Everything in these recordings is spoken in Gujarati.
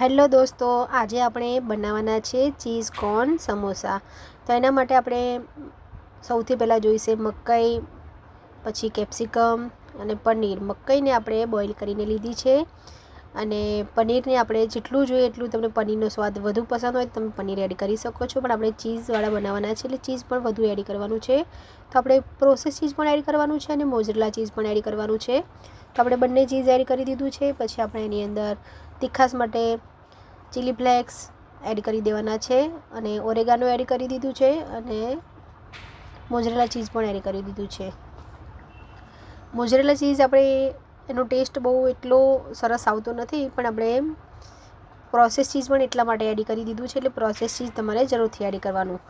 હેલો દોસ્તો, આજે આપણે બનાવવાના છે ચીઝ કોર્ન સમોસા. તો એના માટે આપણે સૌથી પહેલાં જોઈશે મકાઈ, પછી કેપ્સિકમ અને પનીર. મકાઈને આપણે બોઇલ કરીને લીધી છે. અને પનીરને આપણે જેટલું જોઈએ એટલું તમને પનીરનો સ્વાદ વધુ પસંદ હોય તમે પનીર એડ કરી શકો છો. પણ આપણે ચીઝવાળા બનાવવાના છે એટલે ચીઝ પણ વધુ એડ કરવાનું છે. તો આપણે પ્રોસેસ ચીઝ પણ એડ કરવાનું છે અને મોજરેલા ચીઝ પણ એડ કરવાનું છે. તો આપણે બંને ચીઝ એડ કરી દીધું છે. પછી આપણે એની અંદર તીખાસ માટે ચીલી ફ્લેક્સ એડ કરી દેવાના છે અને ઓરેગાનો એડ કરી દીધું છે અને મોજરેલા ચીઝ પણ એડ કરી દીધું છે. મોજરેલા ચીઝ આપણે એનો ટેસ્ટ બહુ એટલો સરસ આવતો નથી, પણ આપણે પ્રોસેસ ચીઝ પણ એટલા માટે એડ કરી દીધું છે, એટલે પ્રોસેસ ચીઝ તમારે જરૂરથી એડ કરવાનું.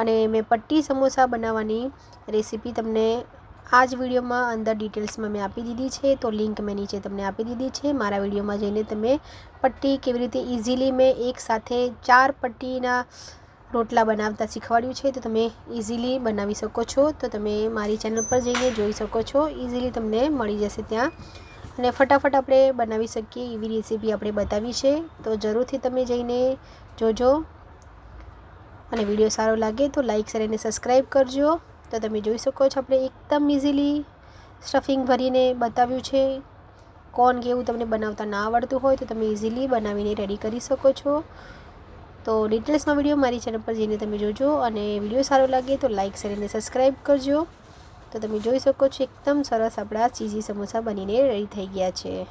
અને મેં પટ્ટી સમોસા બનાવવાની રેસીપી તમને આ જ વિડીયોમાં અંદર ડિટેલ્સમાં મેં આપી દીધી છે, તો લિંક મેં નીચે તમને આપી દીધી છે. મારા વિડીયોમાં જઈને તમે પટ્ટી કેવી રીતે ઇઝીલી મેં એક સાથે ચાર પટ્ટીના રોટલા બનાવતા શીખવાડ્યું છે, તો તમે ઇઝીલી બનાવી શકો છો. તો તમે મારી ચેનલ પર જઈને જોઈ શકો છો ઇઝીલી તમને મળી જશે ત્યાં. અને ફટાફટ આપણે બનાવી શકીએ એવી રેસીપી આપણે બતાવી છે. તો જરૂરથી તમે જઈને જોજો. અને વીડિયો સારો લાગે તો લાઇક શેર અને સબસ્ક્રાઈબ કરજો. તો તમે જોઈ શકો છો આપણે એકદમ ઇઝીલી સ્ટફિંગ ભરીને બતાવ્યું છે. કોણ કેવું તમને બનાવતા ના આવડતું હોય તો તમે ઇઝીલી બનાવીને રેડી કરી શકો છો. તો ડિટેલ્સમાં વીડિયો મારી ચેનલ પર જઈને તમે જોજો અને વીડિયો સારો લાગે તો લાઇક શેર અને સબસ્ક્રાઈબ કરજો. તો તમે જોઈ શકો છો, એકદમ સરસ આપણા ચીઝી સમોસા બનીને રેડી થઈ ગયા છે.